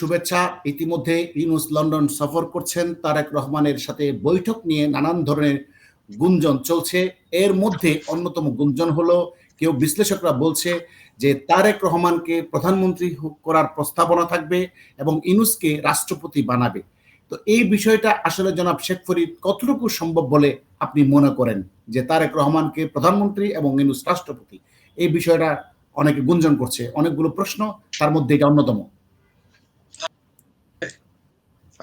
শুভেচ্ছা। ইতিমধ্যে ইউনুস লন্ডন সফর করছেন। তারেক রহমানের সাথে বৈঠক নিয়ে নানান ধরনের গুঞ্জন চলছে। এর মধ্যে অন্যতম গুঞ্জন হলো, কেউ বিশ্লেষকরা বলছে যে তারেক রহমানকে প্রধানমন্ত্রী করার প্রস্তাবনা থাকবে এবং ইনুসকে রাষ্ট্রপতি বানাবে। তো এই বিষয়টা আসলে জনাব শেখ ফরিদ কতটুকু সম্ভব বলে আপনি মনে করেন যে তারেক রহমানকে প্রধানমন্ত্রী এবং ইনুস রাষ্ট্রপতি? এই বিষয়টা অনেকে গুঞ্জন করছে। অনেকগুলো প্রশ্ন, তার মধ্যে এটা অন্যতম।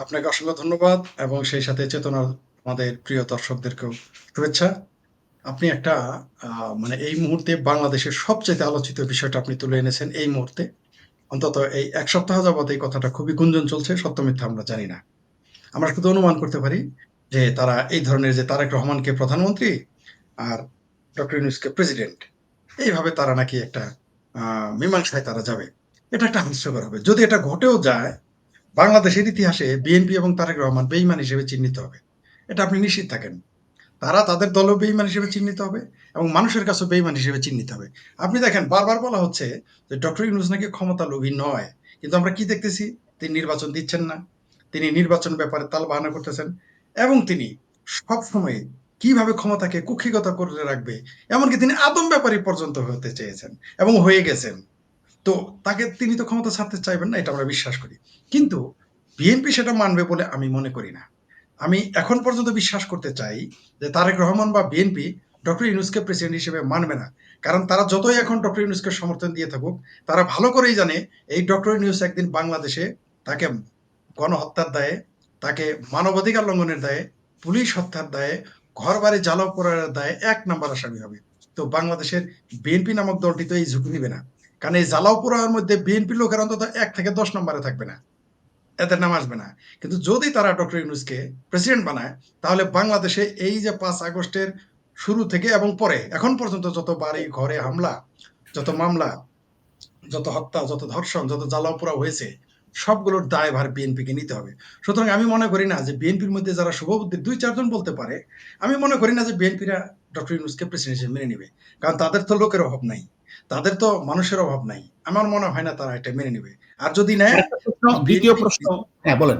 আপনাকে অসংখ্য ধন্যবাদ এবং সেই সাথে চেতনা আমাদের প্রিয় দর্শকদেরকেও শুভেচ্ছা। আপনি একটা মানে এই মুহূর্তে বাংলাদেশের সবচেয়ে আলোচিত বিষয়টা আপনি তুলে এনেছেন এই মুহূর্তে। অন্তত এই এক সপ্তাহ যাবত এই কথাটা খুবই গুঞ্জন চলছে, সত্য মিথ্যা আমরা জানি না। আমরা শুধু অনুমান করতে পারি যে তারা এই ধরনের যে তারেক রহমানকে প্রধানমন্ত্রী আর ডক্টর ইউনুসকে প্রেসিডেন্ট, এইভাবে তারা নাকি একটা মীমাংসায় তারা যাবে। এটা একটা হাস্যকর হবে। যদি এটা ঘটেও যায় বাংলাদেশের ইতিহাসে বিএনপি এবং তারেক রহমান বেইমান হিসেবে চিহ্নিত হবে। এটা আপনি নিশ্চিত থাকেন। তারা তাদের দলও বেইমান হিসেবে চিহ্নিত হবে এবং মানুষের কাছেও বেইমান হিসেবে চিহ্নিত হবে। আপনি দেখেন, বারবার বলা হচ্ছে যে ডক্টর ইউনুস নাকি ক্ষমতা লোভী নয়। কিন্তু আমরা কি দেখতেছি? তিনি নির্বাচন দিচ্ছেন না। তিনি নির্বাচন ব্যাপারে তাল বাহানা করতেছেন এবং তিনি সব সময় কীভাবে ক্ষমতাকে কুক্ষিগত করে রাখবে, এমনকি তিনি আদম ব্যাপারী পর্যন্ত হতে চেয়েছেন এবং হয়ে গেছেন। তো তাকে তিনি তো ক্ষমতা ছাড়তে চাইবেন না, এটা আমরা বিশ্বাস করি। কিন্তু বিএনপি সেটা মানবে বলে আমি মনে করি না। আমি এখন পর্যন্ত বিশ্বাস করতে চাই যে তারেক রহমান বা বিএনপি ডক্টর ইউনুসকে প্রেসিডেন্ট হিসেবে মানবে না। কারণ তারা যতই এখন ডক্টর ইউনুসকে সমর্থন দিয়ে থাকুক, তারা ভালো করেই জানে এই ডক্টর ইউনুস একদিন বাংলাদেশে তাকে গণহত্যার দায়ে, তাকে মানবাধিকার লঙ্ঘনের দায়ে, পুলিশ হত্যার দায়ে ঘর বাড়ি জ্বালাও করার দায়ে এক নাম্বার আসামি হবে। তো বাংলাদেশের বিএনপি নামক দলটি তো এই ঝুঁকি নিবে না। কারণ এই জ্বালাও পোড়ার মধ্যে বিএনপি লোকের অন্তত এক থেকে দশ নম্বরে থাকবে না। এদের নাম আসবে না। কিন্তু যদি তারা ডক্টর ইউনুসকে প্রেসিডেন্ট বানায়, তাহলে বাংলাদেশে এই যে পাঁচ আগস্টের শুরু থেকে এবং পরে, এখন পর্যন্ত যত বাড়ি, ঘরে হামলা, যত মামলা, যত হত্যা, যত ধর্ষণ, যত জ্বালাও পোড়া হয়েছে, সবগুলোর দায়ভার বিএনপিকে নিতে হবে। সুতরাং আমি মনে করি না যে বিএনপির মধ্যে যারা শুভবুদ্ধি দুই চারজন বলতে পারে, আমি মনে করি না যে বিএনপিরা ডক্টর ইউনুসকে প্রেসিডেন্ট হিসেবে মেনে নেবে। কারণ তাদের তো লোকের অভাব নাই। তাদের তো মানুষের অভাব নাই। আমার মনে হয় না তারা এটা মেনে নেবে। আর যদি প্রশ্ন, দ্বিতীয় প্রশ্ন হ্যাঁ বলেন।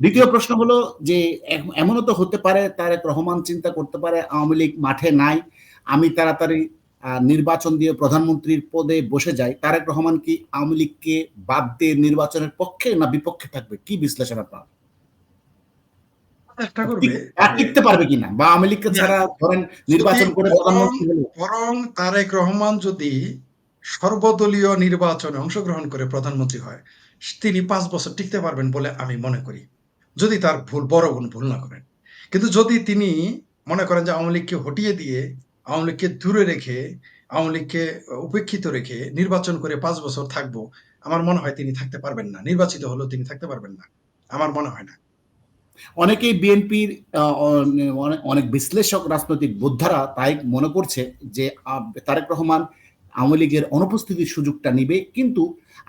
দ্বিতীয় প্রশ্ন হলো যে এমনও তো হতে পারে তারেক রহমান চিন্তা করতে পারে আওয়ামী লীগ মাঠে নাই আমি তাড়াতাড়ি নির্বাচন দিয়ে প্রধানমন্ত্রীর পদে বসে যাই তারেক রহমান কি আওয়ামী লীগকে বাদ দিয়ে নির্বাচনের পক্ষে না বিপক্ষে থাকবে? কি বিশ্লেষণ আপনার? চেষ্টা করবে টিকতে পারবে কিনা? বা আওয়ামী লীগকে ছাড়া ধরেন নির্বাচন করে বরং- প্রধানমন্ত্রী বরং তারেক রহমান যদি সর্বদলীয় নির্বাচনে অংশগ্রহণ করে প্রধানমন্ত্রী হয় তিনি পাঁচ বছর টিকতে পারবেন বলে আমি মনে করি। যদি তার ভুল বড় কোনো ভুল না করেন। কিন্তু যদি তিনি মনে করেন যে আওয়ামী লীগকে হটিয়ে দিয়ে আওয়ামী লীগকে দূরে রেখে আওয়ামী লীগকে উপেক্ষিত রেখে নির্বাচন করে পাঁচ বছর থাকব আমার মনে হয় তিনি থাকতে পারবেন না। নির্বাচিত হলেও তিনি থাকতে পারবেন না। আমার মনে হয় না। অনেকেই বিএনপির অনেক বিশ্লেষক রাজনৈতিক বোদ্ধারা তাই মনে করছে যে তারেক রহমান আওয়ামী লীগের অনুপস্থিতির সুযোগটা নিবে। কিন্তু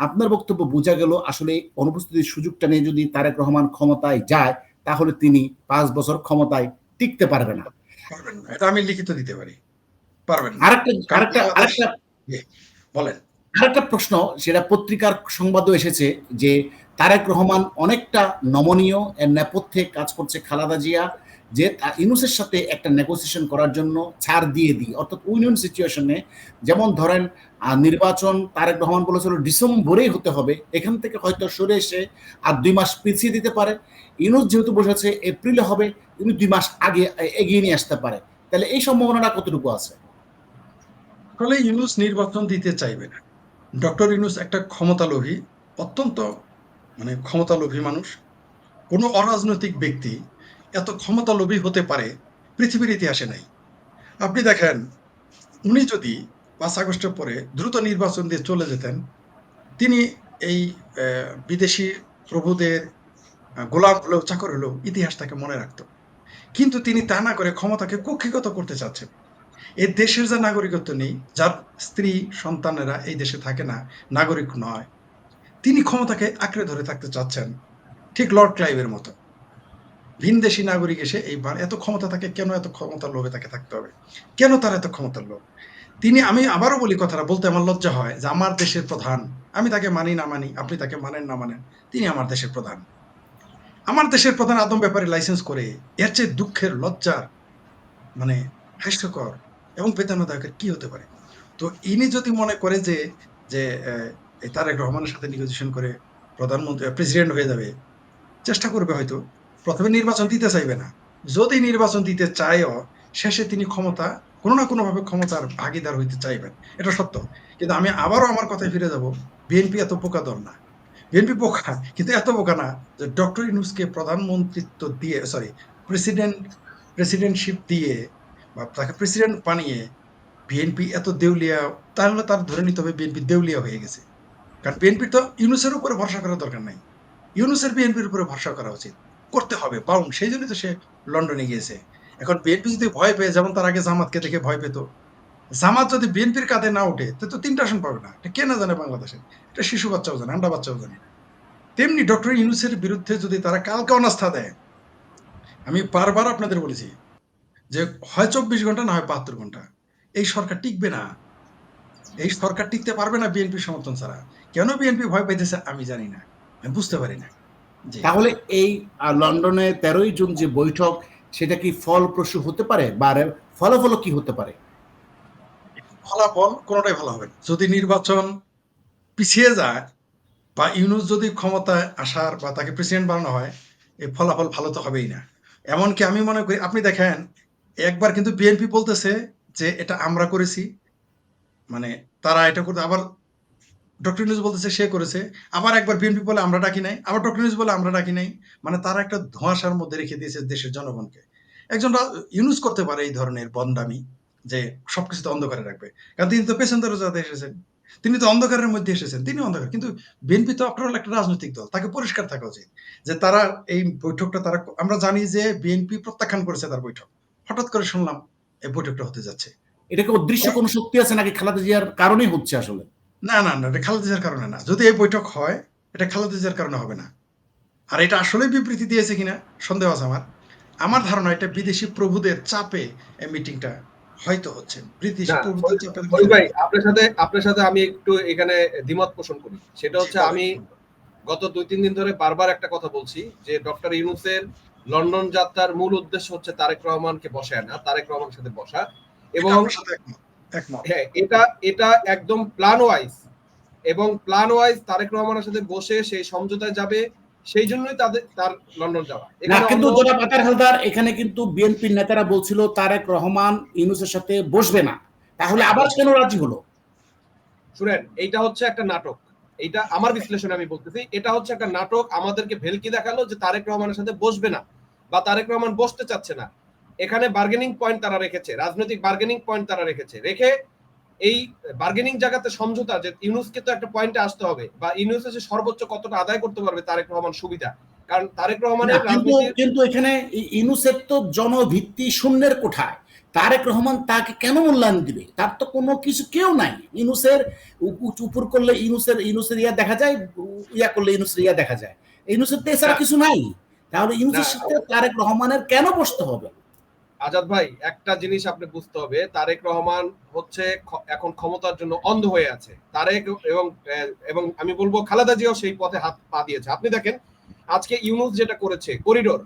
আপনার বক্তব্য বোঝা গেল আসলে অনুপস্থিতির সুযোগটা নিয়ে যদি তারেক রহমান ক্ষমতায় যায় তাহলে তিনি পাঁচ বছর ক্ষমতায় টিকতে পারবে না। এটা আমি লিখিত দিতে পারি। পারবেন আরেকটা আরেকটা আরেকটা বলেন। আরেকটা প্রশ্ন সেটা পত্রিকার সংবাদও এসেছে যে তারেক রহমান অনেকটা নমনীয়, এর নেপথ্যে কাজ করছে খালাদা জিয়া, যে ইউনুসের সাথে একটা নেগোসিয়েশন করার জন্য ছাড় দিয়ে দিই। অর্থাৎ উইনিয়ন সিচুয়েশনে যেমন ধরেন নির্বাচন তারেক রহমান বলেছিল ডিসেম্বরেই হতে হবে, এখান থেকে হয়তো সরে এসে আর দুই মাস পিছিয়ে দিতে পারে। ইউনুস যেহেতু বসেছে, এপ্রিলে হবে, তিনি দুই মাস আগে এগিয়ে নিয়ে আসতে পারে। তাহলে এই সম্ভাবনাটা কতটুকু আছে? আসলে ইউনুস নির্বাচন দিতে চাইবে না। ডক্টর ইউনুস একটা ক্ষমতালোভী, অত্যন্ত মানে ক্ষমতালোভী মানুষ, কোনো অরাজনৈতিক ব্যক্তি এত ক্ষমতালোভী হতে পারে পৃথিবীর ইতিহাসে নাই। আপনি দেখেন, উনি যদি পাঁচ আগস্টের পরে দ্রুত নির্বাচন দিয়ে চলে যেতেন, তিনি এই বিদেশি প্রভুদের গোলাম হলেও, চাকর হলেও ইতিহাস তাকে মনে রাখত। কিন্তু তিনি তা না করে ক্ষমতাকে কক্ষিগত করতে চাচ্ছেন। এই দেশের যা নাগরিকত্ব নেই, যার স্ত্রী, সন্তানেরা এই দেশে থাকে না, নাগরিক নয়। তিনি ক্ষমতাকে আঁকড়ে ধরে থাকতে চাচ্ছেন, ঠিক লর্ড ক্লাইভের মতো। ভিনদেশি নাগরিক এসে এইবার এত ক্ষমতা তাকে কেন এত ক্ষমতার লোভে তাকে থাকতে হবে? কেন তার এত ক্ষমতার লোভ? তিনি, আমি আবারও বলি কথাটা, বলতে আমার লজ্জা হয় যে আমার দেশের প্রধান, আমি তাকে মানি না মানি, আপনি তাকে মানেন না মানেন, তিনি আমার দেশের প্রধান। আমার দেশের প্রধান আদম ব্যাপারে লাইসেন্স করে এর চেয়ে দুঃখের লজ্জার মানে হাস্যকর এবং বেদনাদায়কের কি হতে পারে? তো ইনি যদি মনে করে যে যে তারেক রহমানের সাথে নেগোসিয়েশন করে প্রধানমন্ত্রী প্রেসিডেন্ট হয়ে যাবে, চেষ্টা করবে হয়তো। প্রথমে নির্বাচন দিতে চাইবে না। যদি নির্বাচন দিতে চায়ও, শেষে তিনি ক্ষমতা, কোনো না কোনোভাবে ক্ষমতার ভাগিদার হইতে চাইবেন। এটা সত্য। কিন্তু আমি আবারও আমার কথায় ফিরে যাব, বিএনপি এত বোকা দল না। বিএনপি বোকা, কিন্তু এত বোকা না যে ডক্টর ইনুসকে প্রধানমন্ত্রিত্ব দিয়ে সরি প্রেসিডেন্ট প্রেসিডেন্টশিপ দিয়ে বা তাকে প্রেসিডেন্ট বানিয়ে বিএনপি এত দেউলিয়া, তাহলে তার ধরে নিতে হবে বিএনপি দেউলিয়া হয়ে গেছে। কারণ বিএনপির তো ইউনুসের উপরে ভরসা করার দরকার নাই। ইউনুসের বিএনপির উপরে ভরসা করা উচিত। করতে হবে বাউন্ড সেই জন্যই তো সে লন্ডনে গিয়েছে। এখন বিএনপি যদি ভয় পেয়ে, যেমন তার আগে জামাতকে দেখে ভয় পেত, জামাত যদি বিএনপির কাঁধে না ওঠে, তো তো তিনটা আসন পাবে না। এটা কে না জানে বাংলাদেশে? এটা শিশু বাচ্চাও জানে আন্ডা বাচ্চাও জানে। তেমনি ডক্টর ইউনুসের বিরুদ্ধে যদি তারা কালকে অনাস্থা দেয়, আমি বারবার আপনাদের বলেছি যে হয় চব্বিশ ঘণ্টা, না হয় বাহাত্তর ঘণ্টা। এই সরকার টিকবে না। এই সরকার টিকতে পারবে না বিএনপি সমর্থন ছাড়া। কেন বিএনপি ভয় পাইতেছে আমি জানি না। আমি বুঝতে পারি না। তাহলে এই লন্ডনে তেরোই জুন যে বৈঠক সেটা কি ফলপ্রসূ হতে পারে বা ফলাফল কি হতে পারে? ফলাফল কোনোটাই ভালো হবে যদি নির্বাচন পিছিয়ে যায় বা ইউনুস যদি ক্ষমতায় আসার বা তাকে প্রেসিডেন্ট বানানো হয় এই ফলাফল ভালো তো হবেই না। এমনকি আমি মনে করি আপনি দেখেন একবার কিন্তু বিএনপি বলতেছে যে এটা আমরা করেছি মানে তারা এটা করতে আবার ডক্টর ইউনুস বলতেছে সে করেছে। আবার একবার বিএনপি বলে, আমরা ডাকি নাই। আবার ডক্টর ইউনুস বলে, আমরা ডাকি নাই। মানে তারা একটা ধোঁয়াশার মধ্যে রেখে দিয়েছে দেশের জনগণকে। একজন ইউনুস করতে পারে এই ধরনের বন্ডামি যে সবকিছু অন্ধকারে রাখবে। কারণ তিনি তো পেছন দরজাতে এসেছেন। তিনি তো অন্ধকারের মধ্যে এসেছেন, তিনি অন্ধকার। কিন্তু বিএনপি তো আপনার একটা রাজনৈতিক দল, তাকে পরিষ্কার থাকা উচিত যে তারা এই বৈঠকটা তারা আমরা জানি যে বিএনপি প্রত্যাখ্যান করেছে তার বৈঠক। হঠাৎ করে শুনলাম এই বৈঠকটা হতে যাচ্ছে। এটা কি অদৃশ্য কোনো শক্তি আছে নাকি খালেদা জিয়ার কারণেই হচ্ছে আসলে? না না না এটা খালেদা জিয়ার কারণে না। যদি এই বৈঠক হয় এটা খালেদা জিয়ার কারণে হবে না। আর এটা আসলে বিবৃতি দিয়েছে কিনা সন্দেহ আছে আমার। আমার ধারণা এটা বিদেশি প্রভুদের চাপে এই মিটিংটা হয়তো হচ্ছে। না, প্রভুদের চাপে ভাই আপনার সাথে আপনার সাথে আমি একটু এখানে দ্বিমত পোষণ করি। সেটা হচ্ছে আমি গত দুই তিন দিন ধরে বারবার একটা কথা বলছি যে ডক্টর ইউনুসের লন্ডন যাত্রার মূল উদ্দেশ্য হচ্ছে তারেক রহমানকে বসায় না তারেক রহমানের সাথে বসা। এবং হ্যাঁ এটা এটা একদম প্ল্যান ওয়াইজ এবং প্ল্যান ওয়াইজ তারেক রহমানের সাথে বসে সেই সমঝোতায় যাবে সেই জন্যই তাদের তার লন্ডন যাওয়া। না কিন্তু অন্য- জনাব আতার হালদার এখানে কিন্তু বিএনপির নেতারা বলছিল তারেক রহমান ইউনুসের সাথে বসবে না। তাহলে আবার কেন রাজি হলো? শুনেন এইটা হচ্ছে একটা নাটক। এইটা আমার বিশ্লেষণে আমি বলতেছি এটা হচ্ছে একটা নাটক আমাদেরকে ভেলকি দেখাল যে তারেক রহমানের সাথে বসবে না বা তারেক রহমান বসতে চাচ্ছে না। এখানে বার্গেনিং পয়েন্ট তারা রেখেছে রাজনৈতিক বার্গেনিং পয়েন্ট তারা রেখেছে। রেখে এই বার্গেনিং জায়গাতে সমঝোতা যে ইউনুসকে তো একটা পয়েন্টে আসতে হবে বা ইউনুস এসে সর্বোচ্চ কতটা আদায় করতে পারবে তারেক রহমান সুবিধা। কারণ তারেক রহমানের কিন্তু এখানে ইউনুসের তো জনভিত্তি শূন্যের কোঠায়। তারেক রহমান তাকে কেন মূল্যায়ন দিবে? তার তো কোনো কিছু কেউ নাই। ইউনুসের উপ- উপ- উপর করলে ইউনুসের ইউনুসের ইয়া দেখা যায় ইয়া করলে ইউনুসের ইয়া দেখা যায়। ইউনুসের তো এছাড়া কিছু নাই। তাহলে ইউনুসের সাথে তারেক রহমানের কেন বসতে হবে? আজাদ ভাই, একটা জিনিস আপনি বুঝতে হবে, তারেক রহমান হচ্ছে এখন ক্ষমতার জন্য অন্ধ হয়ে আছে। তারেক এবং এবং আমি বলব খালেদা জিয়াও সেই পথে হাত পা দিয়েছে। আপনি দেখেন, আজকে ইউনুস যেটা করেছে, করিডোর,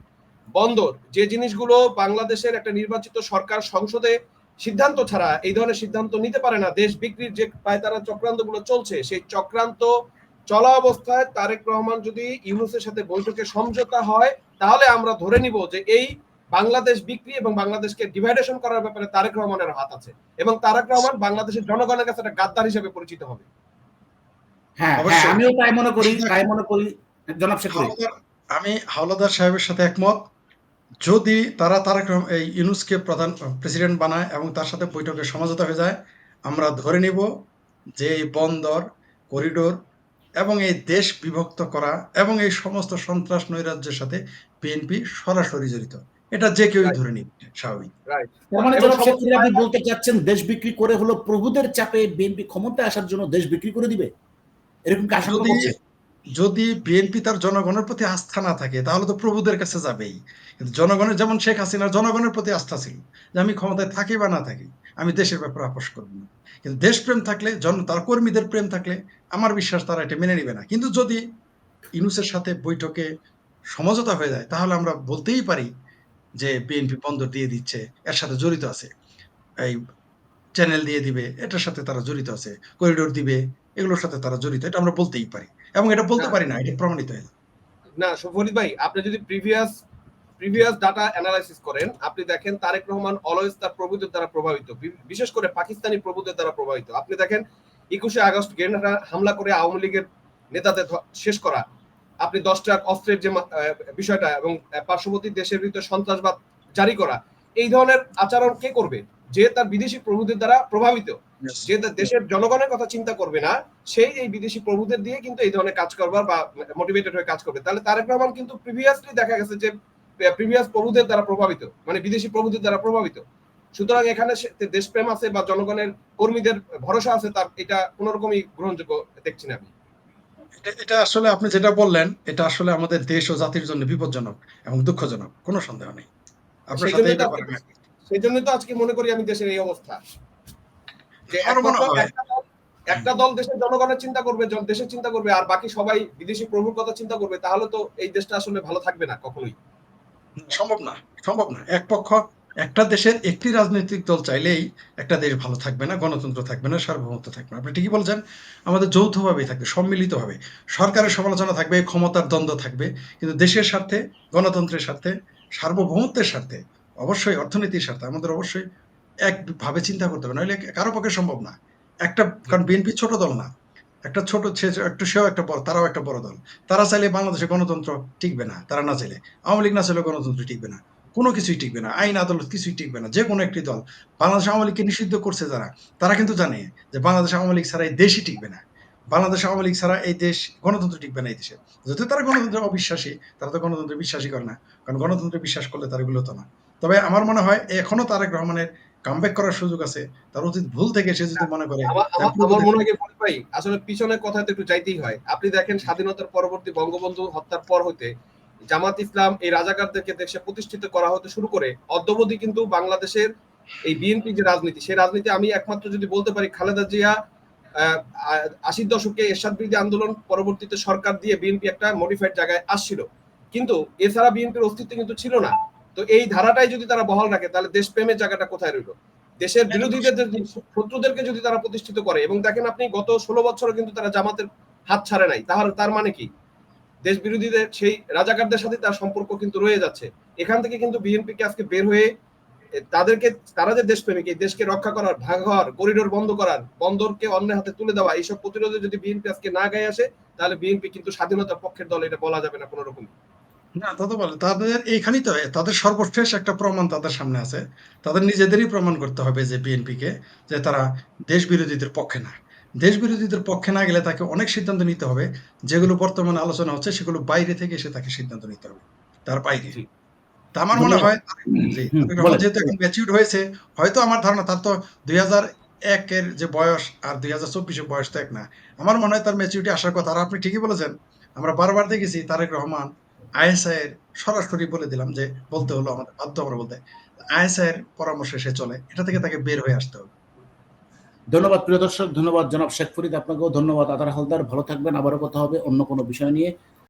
বন্দর, যে জিনিসগুলো বাংলাদেশের একটা নির্বাচিত সরকার সংসদে সিদ্ধান্ত ছাড়া এই ধরনের সিদ্ধান্ত নিতে পারে না, দেশ বিক্রির যে পায়তারা চক্রান্তগুলো চলছে, সেই চক্রান্ত চলা অবস্থায় তারেক রহমান যদি ইউনুসের সাথে বৈঠকে সমঝোতা হয়, তাহলে আমরা ধরে নিব যে এই বাংলাদেশ বিক্রি এবং বাংলাদেশকে ডিভাইডেশন করার ব্যাপারে তারেক রহমানের হাত আছে। এবং তারেক রহমান বাংলাদেশের জনগণের কাছে একটা গাদ্দার হিসেবে পরিচিত হবে। হ্যাঁ হ্যাঁ আমিও তাই মনে করি তাই মনে করি জনাব শেখ আমি হাওলাদার সাহেবের সাথে একমত। যদি তারা তারেক এই ইউনুসকে প্রধান প্রেসিডেন্ট বানায় এবং তার সাথে বৈঠকে সমঝোতা হয়ে যায় আমরা ধরে নিব যে এই বন্দর করিডোর এবং এই দেশ বিভক্ত করা এবং এই সমস্ত সন্ত্রাস নৈরাজ্যের সাথে বিএনপি সরাসরি জড়িত। এটা যে কেউই ধরে নিবে স্বাভাবিক। তার মানে জনাব শেখ আপনি বলতে চাচ্ছেন দেশ বিক্রি করে হলো প্রভুদের চাপে বিএনপি ক্ষমতায় আসার জন্য দেশ বিক্রি করে দিবে? এরকম কি আশঙ্কা যদি যদি বিএনপি তার জনগণের প্রতি আস্থা না থাকে তাহলে তো প্রভুদের কাছে যাবেই। কিন্তু জনগণের যেমন শেখ হাসিনার জনগণের প্রতি আস্থা ছিল যে আমি ক্ষমতায় থাকি বা না থাকি আমি দেশের ব্যাপারে আপোষ করব না। কিন্তু দেশপ্রেম থাকলে জন তার কর্মীদের প্রেম থাকলে আমার বিশ্বাস তারা এটা মেনে নেবে না। কিন্তু যদি ইনুসের সাথে বৈঠকে সমঝোতা হয়ে যায় তাহলে আমরা বলতেই পারি যে বিএনপি বন্দর দিয়ে দিচ্ছে এর সাথে জড়িত আছে। এই চ্যানেল দিয়ে দিবে এটার সাথে তারা জড়িত আছে। করিডোর দিবে এগুলোর সাথে তারা জড়িত এটা আমরা বলতেই পারি। এবং এটা বলতে পারি না এটা প্রমাণিত হয়ে। না। ফরিদ ভাই আপনি যদি প্রিভিয়াস প্রিভিয়াস ডাটা অ্যানালাইসিস করেন আপনি দেখেন তারেক রহমান অলওয়েজ তার প্রভুদের দ্বারা প্রভাবিত বিশেষ করে পাকিস্তানি প্রভুদের দ্বারা প্রভাবিত। আপনি দেখেন একুশে আগস্ট গ্রেনেড হামলা করে আওয়ামী লীগের নেতাদের শেষ করা আপনি দশটা অস্ত্রের যে বিষয়টা এবং পার্শ্ববর্তী দেশের ভিতরে সন্ত্রাসবাদ জারি করা এই ধরনের আচরণ কে করবে? যে তার বিদেশি প্রভুদের দ্বারা প্রভাবিত। যে তার দেশের জনগণের কথা চিন্তা করবে না সেই এই বিদেশি প্রভুদের দিয়ে কিন্তু এই ধরনের কাজ করবার বা মোটিভেটেড হয়ে কাজ করবে। তাহলে তারেক রহমান কিন্তু প্রিভিয়াসলি দেখা গেছে যে প্রিভিয়াস প্রভুদের দ্বারা প্রভাবিত মানে বিদেশি প্রভুদের দ্বারা প্রভাবিত। সুতরাং এখানে দেশপ্রেম আছে বা জনগণের কর্মীদের ভরসা আছে তার এটা কোন রকমই গ্রহণযোগ্য দেখছি না আমি। এটা- এটা আসলে আপনি যেটা বললেন এটা আসলে আমাদের দেশ ও জাতির জন্য বিপজ্জনক এবং দুঃখজনক কোনো সন্দেহ নেই। আপনার সাথে আজকে- সেই জন্যই তো আজকে মনে করি আমি দেশের এই অবস্থা। যে। একটা দল- দেশের জনগণের চিন্তা করবে দেশের চিন্তা করবে আর বাকি সবাই বিদেশি প্রভুর কথা চিন্তা করবে তাহলে তো এই দেশটা আসলে ভালো থাকবে না কখনোই। সম্ভব না সম্ভব না। এক পক্ষ একটা দেশের একটি রাজনৈতিক দল চাইলেই একটা দেশ ভালো থাকবে না, গণতন্ত্র থাকবে না, সার্বভৌমত্ব থাকবে না। আপনি ঠিকই বলছেন, আমাদের যৌথভাবে থাকবে সম্মিলিতভাবে সরকারের সমালোচনা থাকবে, ক্ষমতার দ্বন্দ্ব থাকবে, কিন্তু দেশের স্বার্থে, গণতন্ত্রের স্বার্থে, সার্বভৌমত্বের স্বার্থে, অবশ্যই অর্থনীতির স্বার্থে আমাদের অবশ্যই একভাবে চিন্তা করতে হবে। নইলে কারও পক্ষে সম্ভব না। একটা, কারণ বিএনপি ছোট দল না। একটা ছোট একটু, সেও একটা বড়, তারাও একটা বড় দল। তারা চাইলে বাংলাদেশে গণতন্ত্র টিকবে না, তারা না চাইলে। আওয়ামী লীগ না চাইলে গণতন্ত্র টিকবে না। কোনো কিছুই টিকবে না আইন আদালত কিছুই টিকবে না যে কোনো একটি দল। বাংলাদেশ আওয়ামী লীগকে নিষিদ্ধ করছে যারা তারা কিন্তু জানে যে বাংলাদেশ আওয়ামী লীগ ছাড়া এই দেশই টিকবে না। বাংলাদেশ আওয়ামী লীগ ছাড়া এই দেশ গণতন্ত্র টিকবে না এই দেশে। যদি তারা গণতন্ত্রে অবিশ্বাসী তারা তো গণতন্ত্রে বিশ্বাসী করে না কারণ গণতন্ত্রে বিশ্বাস করলে তারা এগুলো তো না। তবে আমার মনে হয় এখনও তারেক রহমানের কামব্যাক করার সুযোগ আছে তার অতীত ভুল থেকে সে যদি মনে করে আমার মনে হয় ভাই আসলে পিছনের কথা তো একটু যাইতেই হয়। আপনি দেখেন স্বাধীনতার পরবর্তী বঙ্গবন্ধু হত্যার পর হতে জামাত ইসলাম এই রাজাকারদেরকে দেশে প্রতিষ্ঠিত করা হতে শুরু করে, অদ্যবধি কিন্তু বাংলাদেশের এই বিএনপি যে রাজনীতি, সেই রাজনীতি আমি একমাত্র যদি বলতে পারি, খালেদা জিয়া আশির দশকে এরশাদ বিরোধী আন্দোলন পরবর্তীতে সরকার দিয়ে বিএনপি একটা মডিফাইড জায়গায় আসছিল। কিন্তু এছাড়া বিএনপির অস্তিত্ব কিন্তু ছিল না। তো এই ধারাটাই যদি তারা বহাল রাখে, তাহলে দেশপ্রেমের জায়গাটা কোথায় রইল? দেশের বিরোধীদের শত্রুদেরকে যদি তারা প্রতিষ্ঠিত করে, এবং দেখেন আপনি গত ষোলো বছরে কিন্তু তারা জামাতের হাত ছাড়ে নাই, তাহলে তার মানে কি? দেশ বিরোধীদের সেই রাজাকারদের সাথে তার সম্পর্ক কিন্তু রয়ে যাচ্ছে। এখান থেকে কিন্তু বিএনপি কে আজকে বের হয়ে তাদেরকে, তারা যে দেশপ্রেমিক, এই দেশকে রক্ষা করার ভাগঘর, করিডোর বন্ধ করার, বন্দরকে অন্য হাতে তুলে দেওয়া, এইসব প্রতিরোধে যদি বিএনপি আজকে না গায়ে আসে, তাহলে বিএনপি কিন্তু স্বাধীনতার পক্ষের দল, এটা বলা যাবে না কোনো রকম না, তা তো বলে, তাদের এইখানেই তো, তাদের সর্বশেষ একটা প্রমাণ তাদের সামনে আছে। তাদের নিজেদেরই প্রমাণ করতে হবে যে বিএনপিকে, যে তারা দেশ বিরোধীদের পক্ষে না। দেশ বিরোধীদের পক্ষে না গেলে তাকে অনেক সিদ্ধান্ত নিতে হবে। যেগুলো বর্তমানে আলোচনা হচ্ছে সেগুলো বাইরে থেকে এসে তাকে সিদ্ধান্ত নিতে হবে তার বাইরে। তা আমার মনে হয়। যেহেতু এখন ম্যাচিউর হয়েছে হয়তো আমার ধারণা তার তো দুই হাজার একের যে বয়স আর দুই হাজার চব্বিশের বয়স তো এক না। আমার মনে হয় তার ম্যাচিউরিটি আসার কথা। আর আপনি ঠিকই বলেছেন আমরা বারবার দেখেছি তারেক রহমান আইএসআই এর সরাসরি বলে দিলাম যে বলতে হলো আমাদের বাধ্য আমরা বলতে আইএসআই এর পরামর্শে সে চলে। এটা থেকে তাকে বের হয়ে আসতে হবে। ধন্যবাদ প্রিয় দর্শক, ধন্যবাদ জনাব শেখ ফরিদ আপনাকেও, ধন্যবাদ আদার হালদার। ভালো থাকবেন, আবারও কথা হবে অন্য কোনো বিষয় নিয়ে।